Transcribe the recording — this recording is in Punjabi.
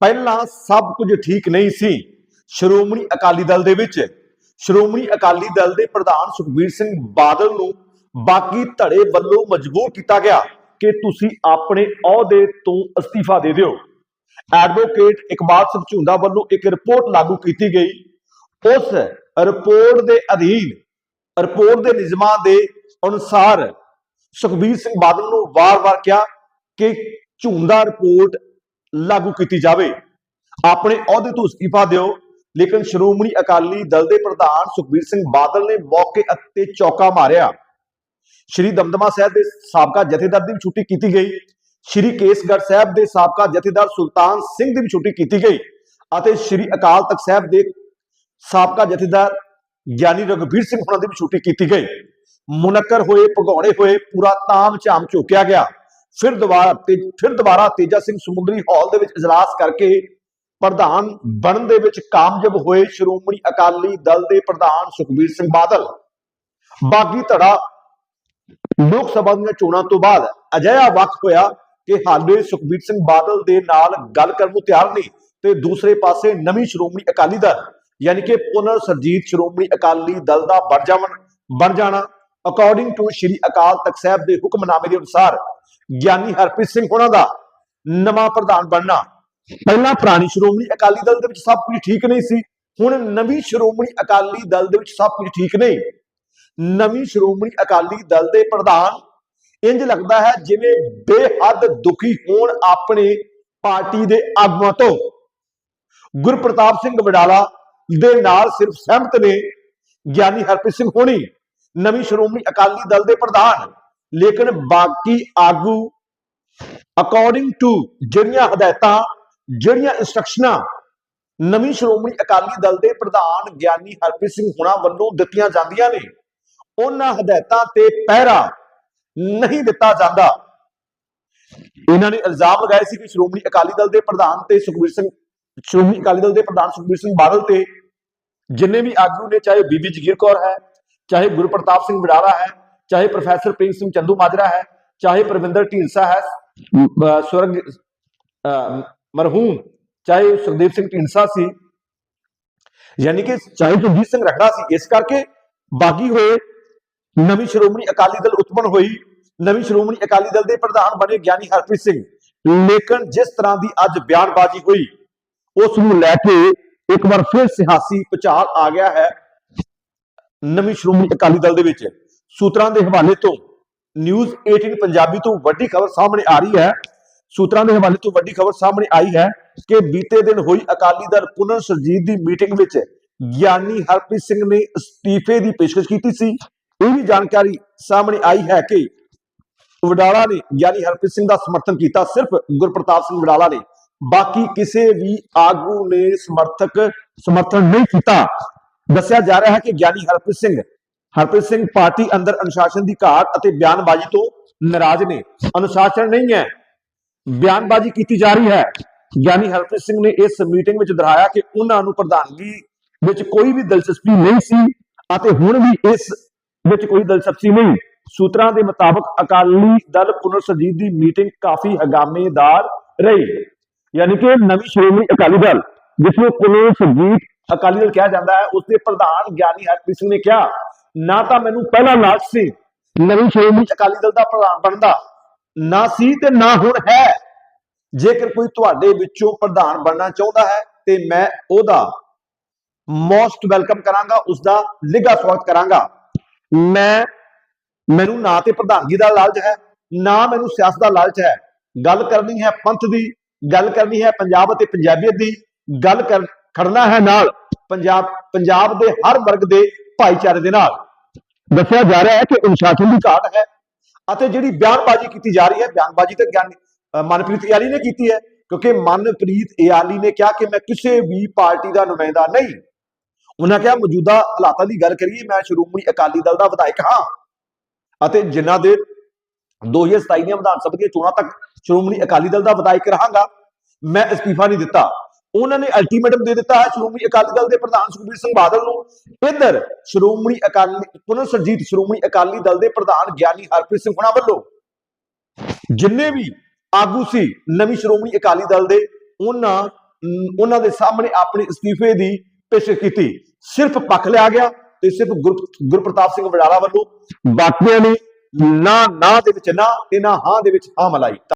ਪਹਿਲਾਂ ਸਭ ਕੁਝ ਠੀਕ ਨਹੀਂ ਸੀ। ਸ਼੍ਰੋਮਣੀ ਅਕਾਲੀ ਦਲ ਦੇ ਵਿੱਚ। ਸ਼੍ਰੋਮਣੀ ਅਕਾਲੀ ਦਲ ਦੇ ਪ੍ਰਧਾਨ ਸੁਖਬੀਰ ਸਿੰਘ ਬਾਦਲ ਨੂੰ ਬਾਕੀ ਧੜੇ ਵੱਲੋਂ ਮਜਬੂਰ ਕੀਤਾ ਗਿਆ ਕਿ ਤੁਸੀਂ ਆਪਣੇ ਅਹੁਦੇ ਤੋਂ ਅਸਤੀਫਾ ਦੇ ਦਿਓ। ਐਡਵੋਕੇਟ ਇਕਬਾਲ ਸਿੰਘ ਝੁੰਦਾ ਵੱਲੋਂ ਇੱਕ ਰਿਪੋਰਟ ਲਾਗੂ ਕੀਤੀ ਗਈ। ਉਸ ਰਿਪੋਰਟ ਦੇ ਅਧੀਨ, ਰਿਪੋਰਟ ਦੇ ਨਿਯਮਾਂ ਦੇ ਅਨੁਸਾਰ ਸੁਖਬੀਰ ਸਿੰਘ ਬਾਦਲ ਨੂੰ ਵਾਰ-ਵਾਰ ਕਿਹਾ ਕਿ ਝੁੰਦਾ ਰਿਪੋਰਟ ਲਾਗੂ ਕੀਤੀ ਜਾਵੇ। ਆਪਣੇ ਅਹੁਦੇ ਤੋਂ ਅਸਤੀਫਾ ਦਿਓ। ਲੇਕਿਨ ਸ਼੍ਰੋਮਣੀ ਅਕਾਲੀ ਦਲ ਦੇ ਪ੍ਰਧਾਨ ਸੁਖਬੀਰ ਸਿੰਘ ਬਾਦਲ ਨੇ ਮੌਕੇ ਉੱਤੇ ਚੌਕਾ ਮਾਰਿਆ। ਸ਼੍ਰੀ ਦਮਦਮਾ ਸਾਹਿਬ ਦੇ ਸਾਬਕਾ ਜਥੇਦਾਰ ਦੀ ਵੀ ਛੁੱਟੀ ਕੀਤੀ ਗਈ। ਸ਼੍ਰੀ ਕੇਸਗੜ੍ਹ ਸਾਹਿਬ ਦੇ ਸਾਬਕਾ ਜਥੇਦਾਰ ਸੁਲਤਾਨ ਸਿੰਘ ਦੀ ਵੀ ਛੁੱਟੀ ਕੀਤੀ ਗਈ ਅਤੇ ਸ਼੍ਰੀ ਅਕਾਲ ਤਖਤ ਸਾਹਿਬ ਦੇ ਸਾਬਕਾ ਜਥੇਦਾਰ ਗਿਆਨੀ ਰਘਬੀਰ ਸਿੰਘ ਹੁਣਾਂ ਦੀ ਵੀ ਛੁੱਟੀ ਕੀਤੀ ਗਈ। ਮੁਨੱਕਰ ਹੋਏ, ਭਗੌੜੇ ਹੋਏ, ਪੂਰਾ ਤਾਮ ਝਾਮ ਝੋਕਿਆ ਗਿਆ। ਫਿਰ ਦੁਬਾਰਾ ਤੇ ਫਿਰ ਦੁਬਾਰਾ ਤੇਜਾ ਸਿੰਘ ਸਮੁੰਦਰੀ ਹਾਲ ਦੇ ਵਿੱਚ ਇਜਲਾਸ ਕਰਕੇ ਪ੍ਰਧਾਨ ਬਣਨ ਦੇ ਵਿੱਚ ਕਾਮਯਾਬ ਹੋਏ ਸ਼੍ਰੋਮਣੀ ਅਕਾਲੀ ਦਲ ਦੇ ਪ੍ਰਧਾਨ ਸੁਖਬੀਰ ਸਿੰਘ ਬਾਦਲ। ਬਾਗੀ ਧੜਾ ਲੋਕ ਸਭਾ ਦੀਆਂ ਚੋਣਾਂ ਤੋਂ ਬਾਅਦ ਅਜਿਹਾ ਵਕਤ ਹੋਇਆ ਕਿ ਹਾਲੇ ਸੁਖਬੀਰ ਸਿੰਘ ਬਾਦਲ ਦੇ ਨਾਲ ਗੱਲ ਕਰਨ ਨੂੰ ਤਿਆਰ ਨਹੀਂ ਤੇ ਦੂਸਰੇ ਪਾਸੇ ਨਵੀਂ ਸ਼੍ਰੋਮਣੀ ਅਕਾਲੀ ਦਲ, ਯਾਨੀ ਕਿ ਪੁਨਰ ਸਰਜੀਤ ਸ਼੍ਰੋਮਣੀ ਅਕਾਲੀ ਦਲ ਦਾ ਬਣ ਜਾਵਣ ਬਣ ਜਾਣਾ ਅਕੋਰਡਿੰਗ ਟੂ ਸ਼੍ਰੀ ਅਕਾਲ ਤਖਤ ਸਾਹਿਬ ਦੇ ਹੁਕਮਨਾਮੇ ਦੇ ਅਨੁਸਾਰ ਗਿਆਨੀ ਹਰਪ੍ਰੀਤ ਸਿੰਘ ਹੋਣਾ ਦਾ ਨਵਾਂ ਪ੍ਰਧਾਨ ਬਣਨਾ। ਪਹਿਲਾਂ ਪੁਰਾਣੀ ਸ਼੍ਰੋਮਣੀ ਅਕਾਲੀ ਦਲ ਦੇ ਵਿੱਚ ਸਭ ਕੁਝ ਠੀਕ ਨਹੀਂ ਸੀ, ਹੁਣ ਨਵੀਂ ਸ਼੍ਰੋਮਣੀ ਅਕਾਲੀ ਦਲ ਦੇ ਵਿੱਚ ਸਭ ਕੁਝ ਠੀਕ ਨਹੀਂ। ਨਵੀਂ ਸ਼੍ਰੋਮਣੀ ਅਕਾਲੀ ਦਲ ਦੇ ਪ੍ਰਧਾਨ ਇੰਜ ਲੱਗਦਾ ਹੈ ਜਿਵੇਂ ਬੇਹੱਦ ਦੁਖੀ ਹੋਣ ਆਪਣੇ ਪਾਰਟੀ ਦੇ ਆਗੂਆਂ ਤੋਂ। ਗੁਰਪ੍ਰਤਾਪ ਸਿੰਘ ਵਡਾਲਾ ਦੇ ਨਾਲ ਸਿਰਫ ਸਹਿਮਤ ਨੇ ਗਿਆਨੀ ਹਰਪ੍ਰੀਤ ਸਿੰਘ ਹੋਣੀ, ਨਵੀਂ ਸ਼੍ਰੋਮਣੀ ਅਕਾਲੀ ਦਲ ਦੇ ਪ੍ਰਧਾਨ। ਲੇਕਿਨ ਬਾਕੀ ਆਗੂ ਅਕੋਰਡਿੰਗ ਟੂ ਜਿਹੜੀਆਂ ਹਦਾਇਤਾਂ, ਜਿਹੜੀਆਂ ਇਨਸਟਰਕਸ਼ਨਾਂ ਨਵੀਂ ਸ਼੍ਰੋਮਣੀ ਅਕਾਲੀ ਦਲ ਦੇ ਪ੍ਰਧਾਨ ਗਿਆਨੀ ਹਰਪ੍ਰੀਤ ਸਿੰਘ ਹੁਣਾ ਵੱਲੋਂ ਦਿੱਤੀਆਂ ਜਾਂਦੀਆਂ ਨੇ, ਉਹਨਾਂ ਹਦਾਇਤਾਂ ਤੇ ਪਹਿਰਾ ਨਹੀਂ ਦਿੱਤਾ ਜਾਂਦਾ। ਇਹਨਾਂ ਨੇ ਇਲਜ਼ਾਮ ਲਗਾਏ ਸੀ ਕਿ ਸ਼੍ਰੋਮਣੀ ਅਕਾਲੀ ਦਲ ਦੇ ਪ੍ਰਧਾਨ ਤੇ ਸੁਖਬੀਰ ਸਿੰਘ, ਸ਼੍ਰੋਮਣੀ ਅਕਾਲੀ ਦਲ ਦੇ ਪ੍ਰਧਾਨ ਸੁਖਬੀਰ ਸਿੰਘ ਬਾਦਲ ਤੇ, ਜਿੰਨੇ ਵੀ ਆਗੂ ਨੇ, ਚਾਹੇ ਬੀਬੀ ਜਗੀਰ ਕੌਰ ਹੈ, ਚਾਹੇ ਗੁਰਪ੍ਰਤਾਪ ਸਿੰਘ ਵਡਾਲਾ ਹੈ ਚਾਹੇ ਪ੍ਰੋਫੈਸਰ ਪ੍ਰਿੰਸ ਸਿੰਘ ਚੰਦੂ ਮਾਜਰਾ ਹੈ ਚਾਹੇ ਪ੍ਰਵਿੰਦਰ ਢੀਂਡਸਾ ਹੈ ਸਵਰਗ ਮਰਹੂਮ ਚਾਹੇ ਸੁਖਦੇਵ ਸਿੰਘ ਢੀਂਡਸਾ ਸੀ ਯਾਨੀ ਕਿ ਚਾਹੇ ਜਗਜੀਤ ਸਿੰਘ ਰਖੜਾ ਸੀ ਇਸ ਕਰਕੇ ਬਾਗੀ ਹੋਏ ਨਵੀਂ ਸ਼੍ਰੋਮਣੀ ਅਕਾਲੀ ਦਲ ਉਤਪਨ ਹੋਈ ਨਵੀਂ ਸ਼੍ਰੋਮਣੀ ਅਕਾਲੀ ਦਲ ਦੇ ਪ੍ਰਧਾਨ ਬਣੇ ਗਿਆਨੀ ਹਰਪ੍ਰੀਤ ਸਿੰਘ। ਲੇਕਿਨ ਜਿਸ ਤਰ੍ਹਾਂ ਦੀ ਅੱਜ ਬਿਆਨਬਾਜ਼ੀ ਹੋਈ ਉਸ ਨੂੰ ਲੈ ਕੇ ਇੱਕ ਵਾਰ ਫਿਰ ਸਿਆਸੀ ਪਚਾਲ ਆ ਗਿਆ ਹੈ ਨਵੀਂ ਸ਼੍ਰੋਮਣੀ ਅਕਾਲੀ ਦਲ ਦੇ ਵਿੱਚ। ਸੂਤਰਾਂ ਦੇ ਹਵਾਲੇ ਤੋਂ ਨਿਊਜ਼ 18 ਪੰਜਾਬੀ ਤੋਂ ਵੱਡੀ ਖਬਰ ਸਾਹਮਣੇ ਆ ਰਹੀ ਹੈ। ਸੂਤਰਾਂ ਦੇ ਹਵਾਲੇ ਤੋਂ ਵੱਡੀ ਖਬਰ ਸਾਹਮਣੇ ਆਈ ਹੈ ਕਿ ਬੀਤੇ ਦਿਨ ਹੋਈ ਅਕਾਲੀ ਦਲ ਪੁਨਰ ਸਰਜੀਤ ਦੀ ਮੀਟਿੰਗ ਵਿੱਚ ਗਿਆਨੀ ਹਰਪ੍ਰੀਤ ਸਿੰਘ ਨੇ ਅਸਤੀਫੇ ਦੀ ਪੇਸ਼ਕਸ਼ ਕੀਤੀ ਸੀ। ਇਹ ਵੀ ਜਾਣਕਾਰੀ ਸਾਹਮਣੇ ਆਈ ਹੈ ਕਿ ਵਡਾਲਾ ਨੇ ਗਿਆਨੀ ਹਰਪ੍ਰੀਤ ਸਿੰਘ ਦਾ ਸਮਰਥਨ ਕੀਤਾ। ਸਿਰਫ ਗੁਰਪ੍ਰਤਾਪ ਸਿੰਘ ਵਡਾਲਾ ਨੇ। ਬਾਕੀ ਕਿਸੇ ਵੀ ਆਗੂ ਨੇ ਸਮਰਥਕ ਸਮਰਥਨ ਨਹੀਂ ਕੀਤਾ। ਦੱਸਿਆ ਜਾ ਰਿਹਾ ਹੈ ਕਿ ਗਿਆਨੀ ਹਰਪ੍ਰੀਤ ਸਿੰਘ ਹਰਪ੍ਰੀਤ ਸਿੰਘ ਪਾਰਟੀ ਅੰਦਰ ਅਨੁਸ਼ਾਸਨ ਦੀ ਘਾਟ ਅਤੇ ਬਿਆਨਬਾਜ਼ੀ ਤੋਂ ਨਾਰਾਜ਼ ਨੇ। ਅਨੁਸ਼ਾਸਨ ਨਹੀਂ ਹੈ। ਬਿਆਨਬਾਜ਼ੀ ਕੀਤੀ ਜਾ ਰਹੀ ਹੈ। ਗਿਆਨੀ ਹਰਪ੍ਰੀਤ ਸਿੰਘ ਨੇ ਇਸ ਮੀਟਿੰਗ ਵਿੱਚ ਦੁਹਰਾਇਆ ਕਿ ਉਹਨਾਂ ਨੂੰ ਪ੍ਰਧਾਨਗੀ ਵਿੱਚ ਕੋਈ ਵੀ ਦਿਲਚਸਪੀ ਨਹੀਂ ਸੀ ਅਤੇ ਹੁਣ ਵੀ ਇਸ ਵਿੱਚ ਕੋਈ ਦਿਲਚਸਪੀ ਨਹੀਂ। ਸੂਤਰਾਂ ਦੇ ਮੁਤਾਬਕ ਅਕਾਲੀ ਦਲ ਪੁਨਰ ਸਰਜੀਤ ਦੀ ਮੀਟਿੰਗ ਕਾਫੀ ਹਗਾਮੇਦਾਰ ਰਹੀ। ਯਾਨੀ ਕਿ ਨਵੀਂ ਸ਼੍ਰੋਮਣੀ ਅਕਾਲੀ ਦਲ, ਜਿਸ ਨੂੰ ਪੁਨਰ ਸਰਜੀਤ ਅਕਾਲੀ ਦਲ ਕਿਹਾ ਜਾਂਦਾ ਹੈ ਉਸ ਦੇ ਪ੍ਰਧਾਨ ਗਿਆਨੀ ਹਰਪ੍ਰੀਤ ਸਿੰਘ ਨੇ ਕਿਹਾ ਨਾ ਤਾਂ ਮੈਨੂੰ ਪਹਿਲਾਂ ਲਾਲਚ ਸੀ। ਨਵੀਂ ਸ਼੍ਰੋਮਣੀ ਅਕਾਲੀ ਦਲ ਦਾ ਪ੍ਰਧਾਨ ਬਣਨ ਦਾ ਨਾ ਸੀ ਤੇ ਨਾ ਹੁਣ ਹੈ। ਜੇਕਰ ਕੋਈ ਤੁਹਾਡੇ ਵਿੱਚੋਂ ਪ੍ਰਧਾਨ ਬਣਨਾ ਚਾਹੁੰਦਾ ਹੈ ਤੇ ਮੈਂ ਉਹਦਾ ਮੋਸਟ ਵੈਲਕਮ ਕਰਾਂਗਾ ਉਸ ਦਾ ਨਿੱਘਾ ਸਵਾਗਤ ਕਰਾਂਗਾ। ਮੈਂ ਮੈਨੂੰ ਨਾ ਤੇ ਪ੍ਰਧਾਨਗੀ ਦਾ ਲਾਲਚ ਹੈ ਨਾ ਮੈਨੂੰ ਸਿਆਸਤ ਦਾ ਲਾਲਚ ਹੈ। ਗੱਲ ਕਰਨੀ ਹੈ ਪੰਥ ਦੀ ਗੱਲ ਕਰਨੀ ਹੈ ਪੰਜਾਬ ਅਤੇ ਪੰਜਾਬੀਅਤ ਦੀ ਗੱਲ ਕਰ ਖੜਨਾ ਹੈ ਨਾਲ। ਪੰਜਾਬ ਪੰਜਾਬ ਦੇ ਹਰ ਵਰਗ ਦੇ ਭਾਈਚਾਰੇ ਦੇ ਨਾਲ। ਦੱਸਿਆ ਜਾ ਰਿਹਾ ਹੈ ਕਿ ਅਨੁਸ਼ਾਸਨ ਦੀ ਘਾਟ ਹੈ ਅਤੇ ਜਿਹੜੀ ਬਿਆਨਬਾਜ਼ੀ ਕੀਤੀ ਜਾ ਰਹੀ ਹੈ, ਬਿਆਨਬਾਜ਼ੀ ਤਾਂ ਗਿਆਨੀ ਮਨਪ੍ਰੀਤ ਇਆਲੀ ਨੇ ਕੀਤੀ ਹੈ, ਕਿਉਂਕਿ ਮਨਪ੍ਰੀਤ ਇਆਲੀ ਨੇ ਕਿਹਾ ਕਿ ਮੈਂ ਕਿਸੇ ਵੀ ਪਾਰਟੀ ਦਾ ਨੁਮਾਇੰਦਾ ਨਹੀਂ। ਉਹਨਾਂ ਕਿਹਾ, ਮੌਜੂਦਾ ਹਾਲਾਤਾਂ ਦੀ ਗੱਲ ਕਰੀਏ, ਮੈਂ ਸ਼੍ਰੋਮਣੀ ਅਕਾਲੀ ਦਲ ਦਾ ਵਿਧਾਇਕ ਹਾਂ ਅਤੇ ਜਿਨ੍ਹਾਂ ਦੇ 2027 ਦੀਆਂ ਵਿਧਾਨ ਸਭਾ ਦੀਆਂ ਚੋਣਾਂ ਤੱਕ ਸ਼੍ਰੋਮਣੀ ਅਕਾਲੀ ਦਲ ਦਾ ਵਿਧਾਇਕ ਰਹਾਂਗਾ, ਮੈਂ ਅਸਤੀਫਾ ਨਹੀਂ ਦਿੱਤਾ। ਉਹਨਾਂ ਨੇ ਅਲਟੀਮੇਟਮ ਦੇ ਦਿੱਤਾ ਹੈ, ਸ਼੍ਰੋਮਣੀ ਅਕਾਲੀ ਦਲ ਦੇ ਪ੍ਰਧਾਨ ਸੁਖਬੀਰ ਸਿੰਘ ਬਾਦਲ ਨੂੰ। ਇੱਧਰ ਸ਼੍ਰੋਮਣੀ ਅਕਾਲੀ, ਪੁਨਰ ਸਰਜੀਤ ਸ਼੍ਰੋਮਣੀ ਅਕਾਲੀ ਦਲ ਦੇ ਪ੍ਰਧਾਨ ਗਿਆਨੀ ਹਰਪ੍ਰੀਤ ਸਿੰਘ ਹੁਣਾ ਵੱਲੋਂ ਜਿੰਨੇ ਵੀ ਆਗੂ ਸੀ ਨਵੀਂ ਸ਼੍ਰੋਮਣੀ ਅਕਾਲੀ ਦਲ ਦੇ, ਉਹਨਾਂ ਉਹਨਾਂ ਦੇ ਸਾਹਮਣੇ ਆਪਣੇ ਅਸਤੀਫੇ ਦੀ ਪੇਸ਼ਕਸ਼ ਕੀਤੀ। ਸਿਰਫ ਪੱਖ ਲਿਆ ਗਿਆ ਤੇ ਸਿਰਫ ਗੁਰ- ਗੁਰਪ੍ਰਤਾਪ ਸਿੰਘ ਵਡਾਲਾ ਵੱਲੋਂ ਬਾਕੀਆਂ ਨੇ ਨਾ ਨਾ ਦੇ ਵਿੱਚ ਨਾ ਤੇ ਨਾ ਹਾਂ ਦੇ ਵਿੱਚ ਹਾਂ ਮਲਾਈ।